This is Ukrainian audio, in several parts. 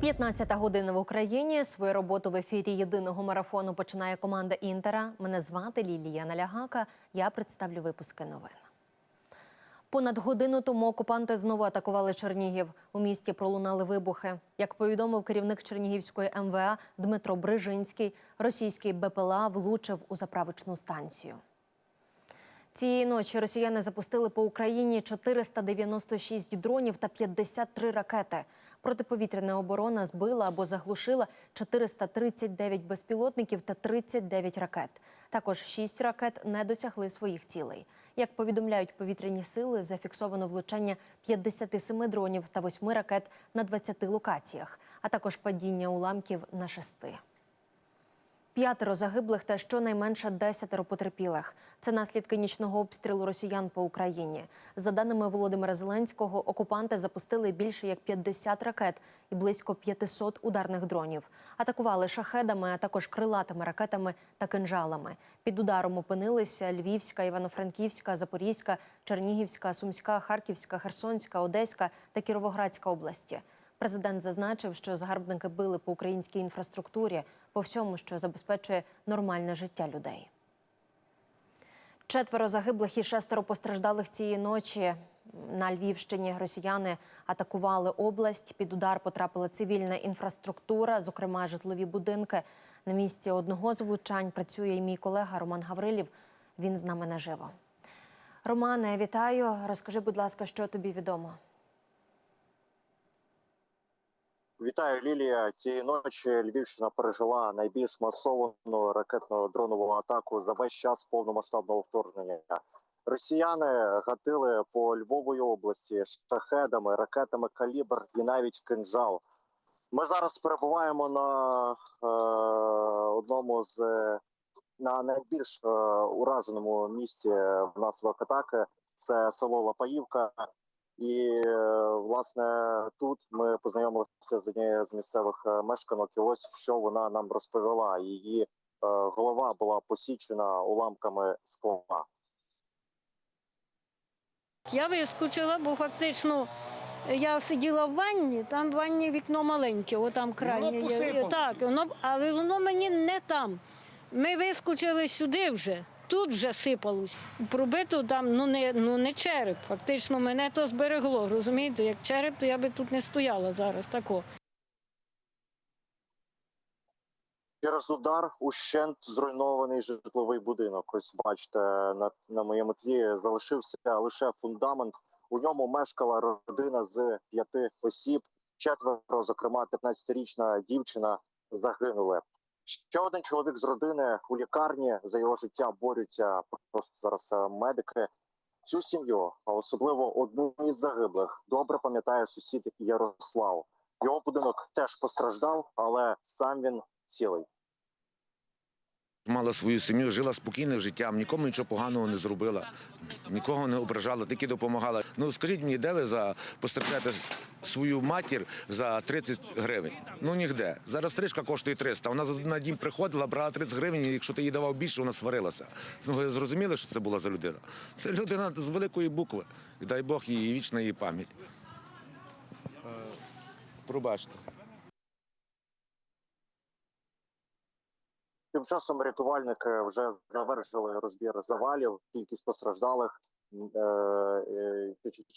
15 година в Україні. Свою роботу в ефірі єдиного марафону починає команда Інтера. Мене звати Лілія Налягака. Я представлю випуски новин. Понад годину тому окупанти знову атакували Чернігів. У місті пролунали вибухи. Як повідомив керівник Чернігівської МВА Дмитро Брижинський, російський БПЛА влучив у заправочну станцію. Цієї ночі росіяни запустили по Україні 496 дронів та 53 ракети. Протиповітряна оборона збила або заглушила 439 безпілотників та 39 ракет. Також 6 ракет не досягли своїх цілей. Як повідомляють повітряні сили, зафіксовано влучання 57 дронів та 8 ракет на 20 локаціях, а також падіння уламків на шести. П'ятеро загиблих та щонайменше десятеро потерпілих. Це наслідки нічного обстрілу росіян по Україні. За даними Володимира Зеленського, окупанти запустили більше як 50 ракет і близько 500 ударних дронів. Атакували шахедами, а також крилатими ракетами та кинжалами. Під ударом опинилися Львівська, Івано-Франківська, Запорізька, Чернігівська, Сумська, Харківська, Херсонська, Одеська та Кіровоградська області. Президент зазначив, що загарбники били по українській інфраструктурі, по всьому, що забезпечує нормальне життя людей. Четверо загиблих і шестеро постраждалих цієї ночі на Львівщині. Росіяни атакували область. Під удар потрапила цивільна інфраструктура, зокрема житлові будинки. На місці одного з влучань працює і мій колега Роман Гаврилів. Він з нами наживо. Романе, вітаю. Розкажи, будь ласка, що тобі відомо. Вітаю, Лілія. Цієї ночі Львівщина пережила найбільш масовану ракетно-дронову атаку за весь час повномасштабного вторгнення. Росіяни гатили по Львової області шахедами, ракетами калібр і навіть кинжал. Ми зараз перебуваємо на е, одному з на найбільш е, ураженому місці внаслідок атаки. Це село Лапаївка. І е, власне тут ми познайомилися з однією з місцевих е, мешканок. І ось що вона нам розповіла. Її е, голова була посічена уламками скла. Я вискочила, бо фактично я сиділа в ванні, там в ванні вікно маленьке, отам крайнє. посипало. Так, воно, але воно мені не там. Ми вискочили сюди вже, тут вже сипалось. Пробито там, ну не, ну не череп. Фактично мене то зберегло. Розумієте, як череп, то я би тут не стояла зараз. Тако. Через удар ущент зруйнований житловий будинок. Ось бачите, на, на моєму тлі залишився лише фундамент. У ньому мешкала родина з п'яти осіб. Четверо, зокрема, 15-річна дівчина, загинули. Ще один чоловік з родини у лікарні за його життя борються просто зараз е, медики. Цю сім'ю, а особливо одну із загиблих, добре пам'ятає сусід Ярослав. Його будинок теж постраждав, але сам він цілий. Мала свою сім'ю, жила спокійним життям, нікому нічого поганого не зробила, нікого не ображала, тільки допомагала. Ну скажіть мені, де ви за пострижете свою матір за 30 гривень? Ну ніде. Зараз стрижка коштує 300. Вона на дім приходила, брала 30 гривень, і якщо ти їй давав більше, вона сварилася. Ну ви зрозуміли, що це була за людина? Це людина з великої букви. І дай Бог їй вічна її пам'ять. Пробачте. Тим часом рятувальники вже завершили розбір завалів. Кількість постраждалих е, е,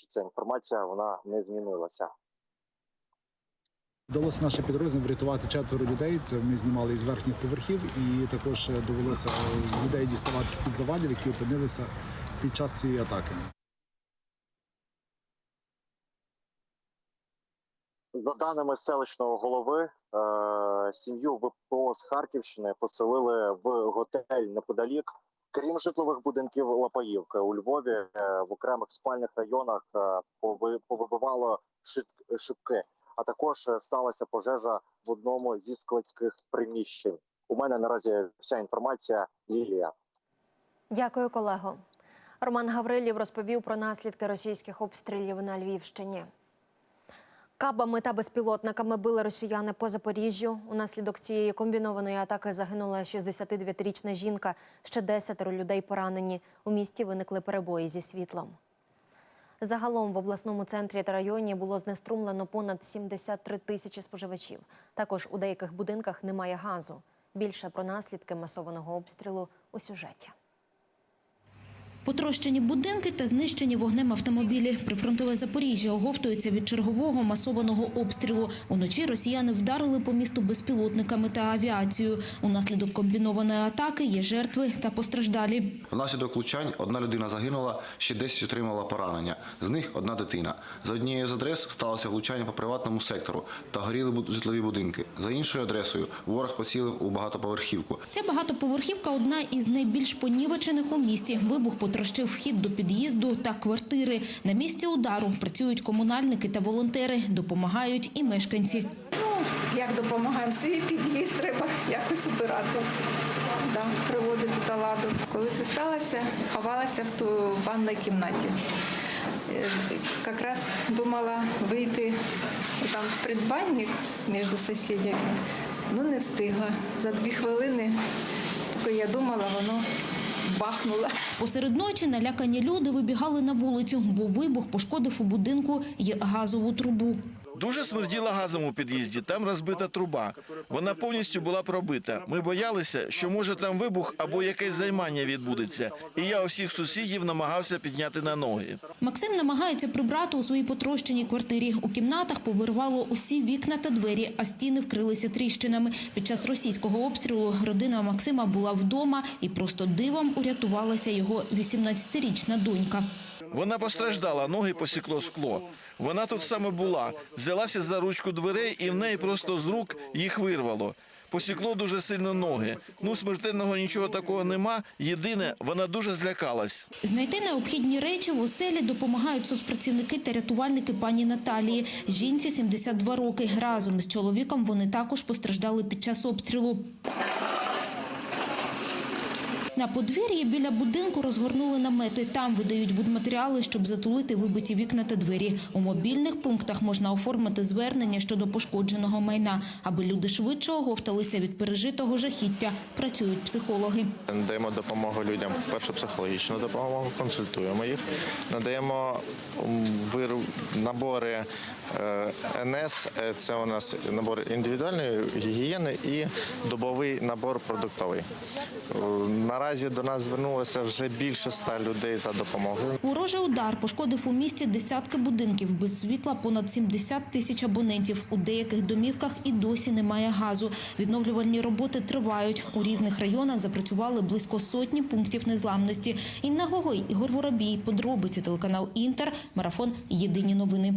ця інформація вона не змінилася. Вдалося наше підрозділ врятувати четверо людей. Це ми знімали із верхніх поверхів, і також е, довелося людей діставати з під завалів, які опинилися під час цієї атаки. За даними селищного голови, е, сім'ю ВПО з Харківщини поселили в готель неподалік. Крім житлових будинків Лапаївки у Львові е, в окремих спальних районах е, пови- повибивало шибки. А також сталася пожежа в одному зі складських приміщень. У мене наразі вся інформація. Лілія. Дякую, колего. Роман Гаврилів розповів про наслідки російських обстрілів на Львівщині. Кабами та безпілотниками били росіяни по Запоріжжю. Унаслідок цієї комбінованої атаки загинула 69-річна жінка. Ще десятеро людей поранені. У місті виникли перебої зі світлом. Загалом в обласному центрі та районі було знеструмлено понад 73 тисячі споживачів. Також у деяких будинках немає газу. Більше про наслідки масованого обстрілу у сюжеті. Потрощені будинки та знищені вогнем автомобілі. Прифронтове Запоріжжя оговтується від чергового масованого обстрілу. Уночі росіяни вдарили по місту безпілотниками та авіацією. Унаслідок комбінованої атаки є жертви та постраждалі. Внаслідок влучань одна людина загинула, ще 10 отримала поранення. З них одна дитина. За однією з адрес сталося влучання по приватному сектору та горіли житлові будинки. За іншою адресою ворог поцілив у багатоповерхівку. Ця багатоповерхівка одна із найбільш понівечених у місті. Вибух потрощив вхід до під'їзду та квартири. На місці удару працюють комунальники та волонтери, допомагають і мешканці. Ну, як допомагаємо, свій під'їзд треба якось убирати, да, приводити до ладу. Коли це сталося, ховалася в ту ванній кімнаті. Е, Якраз думала вийти там в предбанник між сусідями, ну не встигла. За дві хвилини, поки я думала, воно бахнуло. Посеред ночі налякані люди вибігали на вулицю, бо вибух пошкодив у будинку й газову трубу. Дуже смерділо газом у під'їзді. Там розбита труба. Вона повністю була пробита. Ми боялися, що може там вибух або якесь займання відбудеться. І я усіх сусідів намагався підняти на ноги. Максим намагається прибрати у своїй потрощеній квартирі. У кімнатах повирвало усі вікна та двері, а стіни вкрилися тріщинами. Під час російського обстрілу родина Максима була вдома і просто дивом урятувалася його 18-річна донька. Вона постраждала, ноги посікло скло. Вона тут саме була. Взялася за ручку дверей, і в неї просто з рук їх вирвало. Посікло дуже сильно ноги. Ну, смертельного нічого такого нема. Єдине, вона дуже злякалась. Знайти необхідні речі в оселі допомагають соцпрацівники та рятувальники пані Наталії. Жінці 72 роки. Разом із чоловіком вони також постраждали під час обстрілу. На подвір'ї біля будинку розгорнули намети. Там видають будматеріали, щоб затулити вибиті вікна та двері. У мобільних пунктах можна оформити звернення щодо пошкодженого майна, аби люди швидше оговталися від пережитого жахіття. Працюють психологи. Надаємо допомогу людям, першу психологічну допомогу, консультуємо їх, надаємо набори е, НС, е, це у нас набор індивідуальної гігієни і добовий набор продуктовий. Наразі до нас звернулося вже більше ста людей за допомогою. Ворожий удар пошкодив у місті десятки будинків без світла, понад 70 тисяч абонентів. У деяких домівках і досі немає газу. Відновлювальні роботи тривають. У різних районах запрацювали близько сотні пунктів незламності. Інна Гогой, Ігор Воробій, подробиці телеканал Інтер, марафон Єдині новини.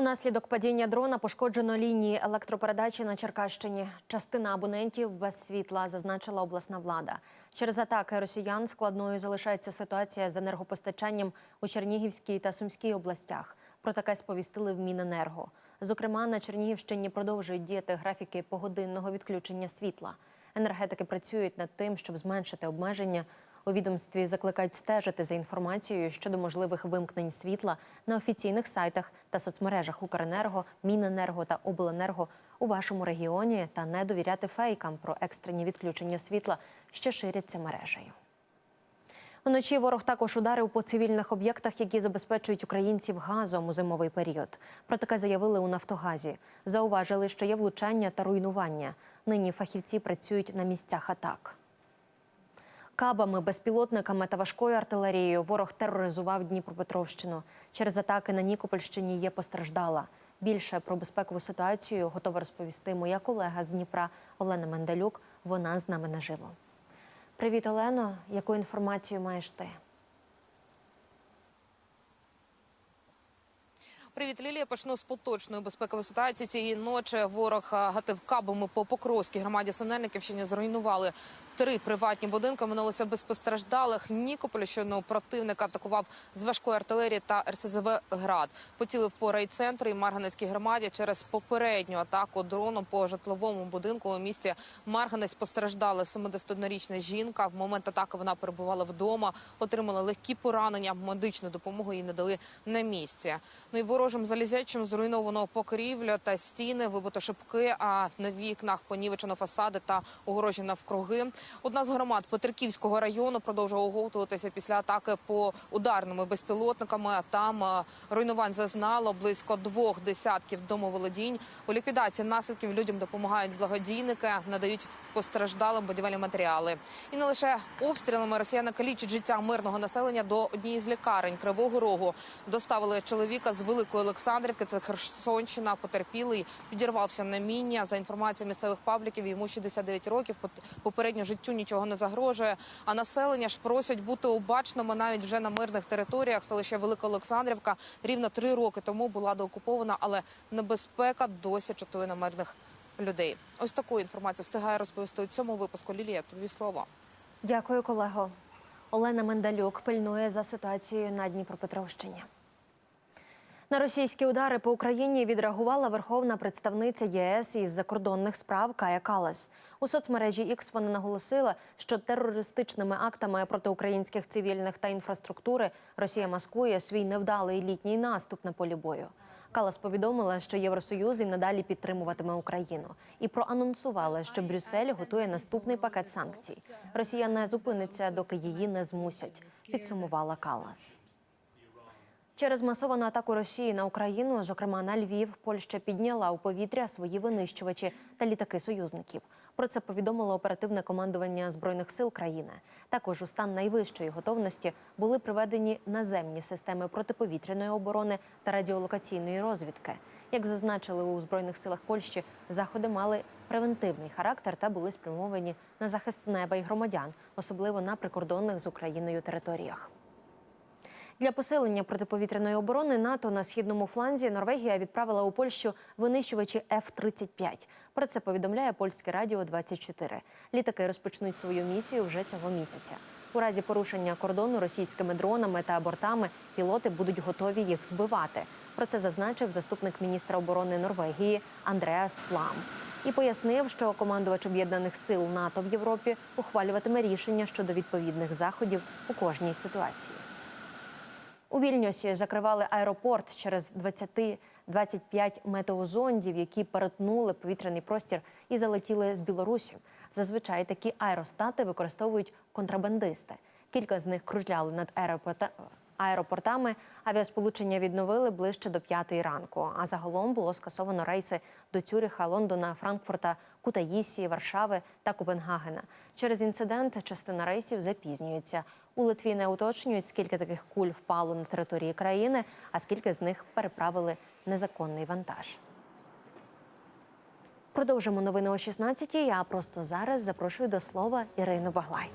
Унаслідок падіння дрона пошкоджено лінії електропередачі на Черкащині. Частина абонентів без світла, зазначила обласна влада. Через атаки росіян складною залишається ситуація з енергопостачанням у Чернігівській та Сумській областях. Про таке сповістили в Міненерго. Зокрема, на Чернігівщині продовжують діяти графіки погодинного відключення світла. Енергетики працюють над тим, щоб зменшити обмеження. У відомстві закликають стежити за інформацією щодо можливих вимкнень світла на офіційних сайтах та соцмережах Укренерго, Міненерго та Обленерго у вашому регіоні та не довіряти фейкам про екстрені відключення світла, що ширяться мережею. Уночі ворог також ударив по цивільних об'єктах, які забезпечують українців газом у зимовий період. Про таке заявили у Нафтогазі. Зауважили, що є влучання та руйнування. Нині фахівці працюють на місцях атак. Кабами, безпілотниками та важкою артилерією ворог тероризував Дніпропетровщину. Через атаки на Нікопольщині є постраждала. Більше про безпекову ситуацію готова розповісти моя колега з Дніпра Олена Менделюк. Вона з нами наживо. Привіт, Олено. Яку інформацію маєш ти? Привіт, Лілія. Почну з поточної безпекової ситуації. Цієї ночі ворог гатив кабами по Покровській громаді Синельниківщині. Зруйнували три приватні будинки. Минулося без постраждалих. Нікополі щойно противник атакував з важкої артилерії та РСЗВ «Град». Поцілив по райцентру і Марганецькій громаді через попередню атаку дроном по житловому будинку у місті Марганець постраждала 71-річна жінка. В момент атаки вона перебувала вдома, отримала легкі поранення. Медичну допомогу їй надали на місці. Ну і ворожим залізячим зруйновано покрівля та стіни, вибито шибки, а на вікнах понівечено фасади та огорожі навкруги. Одна з громад Петриківського району продовжує оговтуватися після атаки по ударними безпілотниками. Там е, руйнувань зазнало близько двох десятків домоволодінь. У ліквідації наслідків людям допомагають благодійники, надають постраждалим будівельні матеріали. І не лише обстрілами росіяни калічать життя мирного населення до однієї з лікарень Кривого Рогу. Доставили чоловіка з Великої Олександрівки. Це Херсонщина. Потерпілий підірвався на міння. За інформацією місцевих пабліків, йому 69 років. Попередньо життю нічого не загрожує. А населення ж просять бути обачними навіть вже на мирних територіях. Селище Олександрівка рівно три роки тому була деокупована, але небезпека досі чатує на мирних людей. Ось таку інформацію встигає розповісти у цьому випуску. Лілія, тобі слово. Дякую, колего. Олена Мендалюк пильнує за ситуацією на Дніпропетровщині. На російські удари по Україні відреагувала верховна представниця ЄС із закордонних справ Кая Калас. У соцмережі X вона наголосила, що терористичними актами проти українських цивільних та інфраструктури Росія маскує свій невдалий літній наступ на полі бою. Калас повідомила, що Євросоюз і надалі підтримуватиме Україну, і проанонсувала, що Брюссель готує наступний пакет санкцій. Росія не зупиниться, доки її не змусять. Підсумувала Калас. Через масовану атаку Росії на Україну, зокрема на Львів, Польща підняла у повітря свої винищувачі та літаки союзників. Про це повідомило оперативне командування збройних сил країни. Також у стан найвищої готовності були приведені наземні системи протиповітряної оборони та радіолокаційної розвідки. Як зазначили у збройних силах Польщі, заходи мали превентивний характер та були спрямовані на захист неба і громадян, особливо на прикордонних з Україною територіях. Для посилення протиповітряної оборони НАТО на східному фланзі Норвегія відправила у Польщу винищувачі F-35. Про це повідомляє польське радіо 24. Літаки розпочнуть свою місію вже цього місяця. У разі порушення кордону російськими дронами та бортами пілоти будуть готові їх збивати. Про це зазначив заступник міністра оборони Норвегії Андреас Флам. І пояснив, що командувач об'єднаних сил НАТО в Європі ухвалюватиме рішення щодо відповідних заходів у кожній ситуації. У Вільнюсі закривали аеропорт через 20-25 метеозондів, які перетнули повітряний простір і залетіли з Білорусі. Зазвичай такі аеростати використовують контрабандисти. Кілька з них кружляли над аеропорта... аеропортами. Авіасполучення відновили ближче до п'ятої ранку. А загалом було скасовано рейси до Цюриха, Лондона, Франкфурта, Кутаїсі, Варшави та Копенгагена. Через інцидент частина рейсів запізнюється. У Литві не уточнюють, скільки таких куль впало на території країни, а скільки з них переправили незаконний вантаж. Продовжимо новини о 16-й, А просто зараз запрошую до слова Ірину Баглай.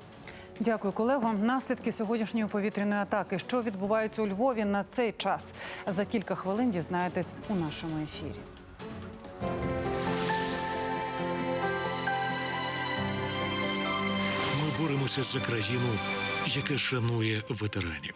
Дякую, колего. Наслідки сьогоднішньої повітряної атаки, що відбувається у Львові на цей час. За кілька хвилин дізнаєтесь у нашому ефірі. Ми боремося за країну, яка шанує ветеранів.